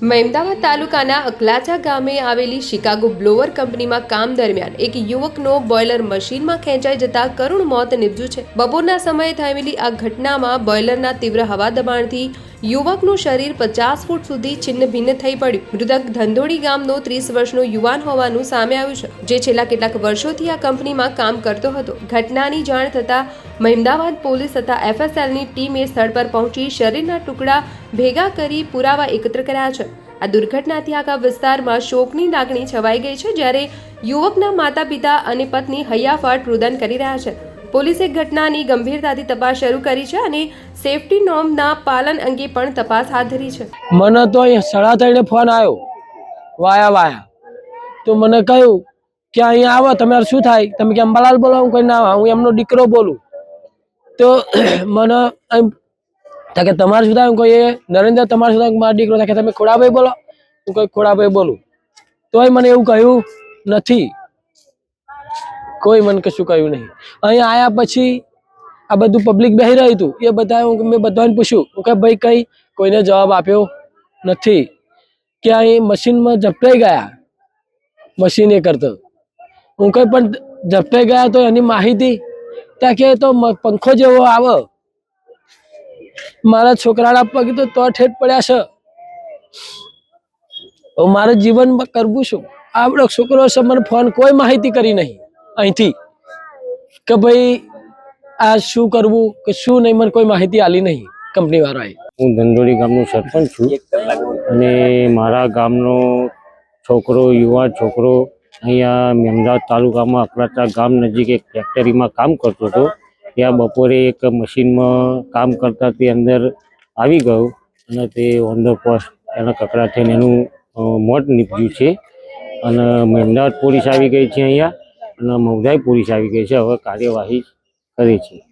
મહેમદાવાદ તાલુકાના અકલાચા ગામે આવેલી શિકાગો બ્લોવર કંપનીમાં કામ દરમિયાન એક યુવકનો બોઇલર મશીનમાં ખેંચાઈ જતા કરુણ મોત નીપજ્યું છે. બપોરના સમયે થયેલી આ ઘટનામાં બોઇલરના તીવ્ર હવા દબાણથી યુવકનું શરીર પચાસ ફૂટ સુધી છિન્ન ભિન્ન થઈ પડ્યું. મૃતક ધંધોડી ગામનો ત્રીસ વર્ષનો યુવાન હોવાનું સામે આવ્યું છે, જે છેલ્લા કેટલાક વર્ષોથી આ કંપનીમાં કામ કરતો હતો. ઘટનાની જાણ થતાં મહેમદાવાદ પોલીસ તથા એફએસએલની ટીમે સ્થળ પર પહોંચી શરીરના ટુકડા ભેગા કરી પુરાવા એકત્ર કર્યા છે. આ દુર્ઘટનાથી આખા વિસ્તારમાં શોકની લાગણી છવાઈ ગઈ છે, જ્યારે યુવકના માતા પિતા અને પત્ની હૈયાફાટ રુદન કરી રહ્યા છે. પોલીસે ઘટનાની ગંભીરતાથી તપાસ શરૂ કરી છે અને સેફટી નોર્મના પાલન અંગે પણ તપાસ હાથ ધરી છે. મને તો અહીંયા સાડા ત્રણે ફોન આવ્યો. વાયા વાયા. તો મને કહ્યું કે અહીંયા આવો, તમારે શું થાય? તમે કે અંબાલાલ બોલો, હું કોઈ ના હું એમનો દીકરો બોલું. તો મને એમ કે તમારે શું થાય? હું કોઈ નરેન્દ્ર, તમારે શું થાય? મારો દીકરો. થાય તમે ખોડાભાઈ બોલો. હું કોઈ ખોડાભાઈ બોલું. તોય મને એવું કહ્યું નથી. કોઈ મને કશું કહ્યું નહીં. અહીંયા આવ્યા પછી આ બધું પબ્લિક બેહી રહ્યું હતું. એ બધા હું મેં બધાને પૂછ્યું. હું કે ભાઈ, કંઈ કોઈને જવાબ આપ્યો નથી. કે અહીં મશીનમાં ઝપટાઈ ગયા? મશીન એ કરતો. હું કંઈ પણ ઝપટાઈ ગયા તો એની માહિતી? ત્યાં કે તો પંખો જેવો આવે. મારા છોકરાના પગ તો ઠેઠ પડ્યા છે. મારે જીવનમાં કરવું શું? આપણો છોકરો છે મને ફોન કોઈ માહિતી કરી નહીં. અહીંથી કે ભાઈ, આ શું કરવું કે શું નહીં, મને કોઈ માહિતી આલી નહીં કંપની વાળાએ. હું ધંધોડી ગામનો સરપંચ છું અને મારા ગામનો છોકરો, યુવા છોકરો અહીંયા મેમદાવાદ તાલુકામાં અકળાતા ગામ નજીક એક ફેક્ટરીમાં કામ કરતો હતો. ત્યાં બપોરે એક મશીનમાં કામ કરતા તે અંદર આવી ગયો અને તે ઓન ધ પોસ્ટ એના કકડા થઈને એનું મોત નીપજ્યું છે. અને મહેમદાવાદ પોલીસ આવી ગઈ છે અહીંયા. અને મવદાઈ પોલીસ આવી ગઈ છે. હવે કાર્યવાહી કરે છે.